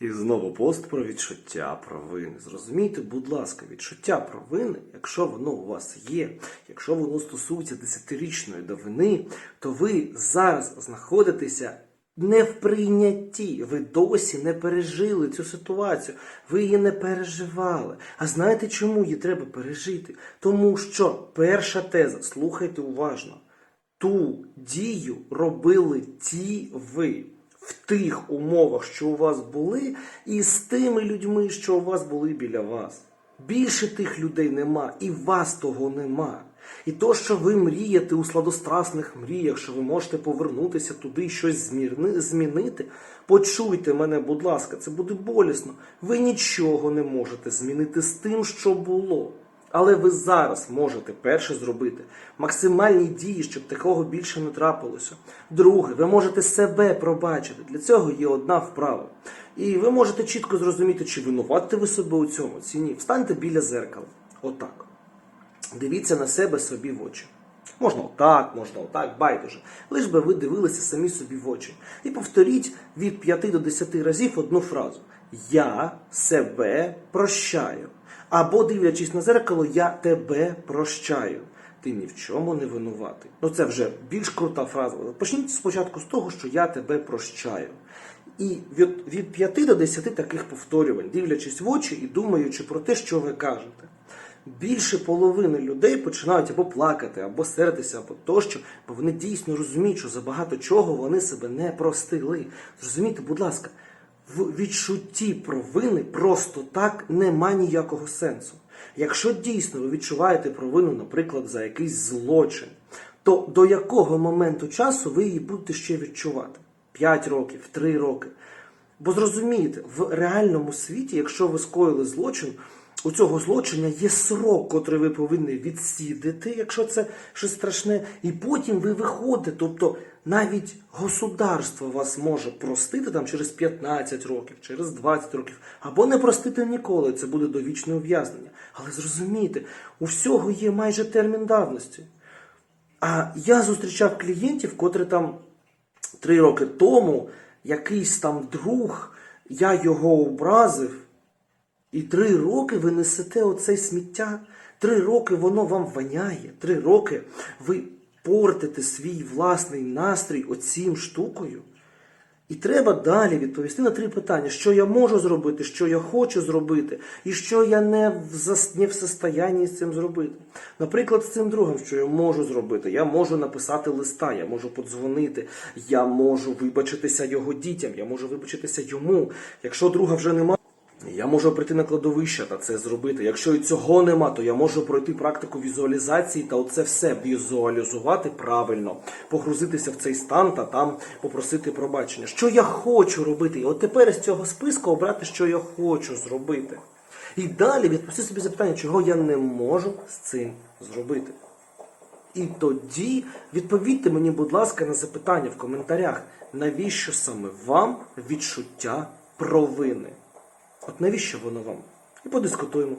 І знову пост про відчуття провини. Зрозумійте, будь ласка, відчуття провини, якщо воно у вас є, якщо воно стосується десятирічної давини, то ви зараз знаходитеся не в прийнятті. Ви досі не пережили цю ситуацію, ви її не переживали. А знаєте, чому її треба пережити? Тому що перша теза, слухайте уважно, ту дію робили ті ви в тих умовах, що у вас були, і з тими людьми, що у вас були біля вас. Більше тих людей нема, і вас того нема. І то, що ви мрієте у сладострасних мріях, що ви можете повернутися туди і щось змінити, почуйте мене, будь ласка, це буде болісно. Ви нічого не можете змінити з тим, що було. Але ви зараз можете перше зробити максимальні дії, щоб такого більше не трапилося. Друге, ви можете себе пробачити. Для цього є одна вправа. І ви можете чітко зрозуміти, чи винуваті ви себе у цьому, чи ні. Встаньте біля зеркала. Отак. Дивіться на себе собі в очі. Можна отак, можна отак, байдуже. Лиш би ви дивилися самі собі в очі. І повторіть від 5 до 10 разів одну фразу: Я себе прощаю. Або, дивлячись на зеркало, я тебе прощаю. Ти ні в чому не винуватий. Ну це вже більш крута фраза. Почніть спочатку з того, що я тебе прощаю. І від, від 5 до 10 таких повторювань, дивлячись в очі і думаючи про те, що ви кажете. Більше половини людей починають або плакати, або сердитися, або тощо, бо вони дійсно розуміють, що за багато чого вони себе не простили. Зрозумійте, будь ласка, в відчутті провини просто так нема ніякого сенсу. Якщо дійсно ви відчуваєте провину, наприклад, за якийсь злочин, то до якого моменту часу ви її будете ще відчувати? 5 років, 3 роки. Бо зрозумієте, в реальному світі, якщо ви скоїли злочин, у цього злочина є срок, котрий ви повинні відсідити, якщо це щось страшне, і потім ви виходите. Тобто навіть государство вас може простити там через 15 років, через 20 років, або не простити ніколи. Це буде довічне ув'язнення. Але зрозумійте, у всього є майже термін давності. А я зустрічав клієнтів, котрі там три роки тому якийсь там друг, я його образив. І три роки ви несете оце сміття. Три роки воно вам воняє. Три роки ви портите свій власний настрій оцім штукою. І треба далі відповісти на три питання: що я можу зробити, що я хочу зробити, і що я не в, не в состоянні з цим зробити. Наприклад, з цим другом, що я можу зробити, я можу написати листа, я можу подзвонити, я можу вибачитися його дітям, я можу вибачитися йому. Якщо друга вже немає. Я можу прийти на кладовище та це зробити. Якщо і цього нема, то я можу пройти практику візуалізації та оце все візуалізувати правильно, погрузитися в цей стан та там попросити пробачення. Що я хочу робити? І от тепер з цього списку обрати, що я хочу зробити. І далі відповісти собі запитання, чого я не можу з цим зробити. І тоді відповідьте мені, будь ласка, на запитання в коментарях, навіщо саме вам відчуття провини? От навіщо воно вам? І подискутуємо.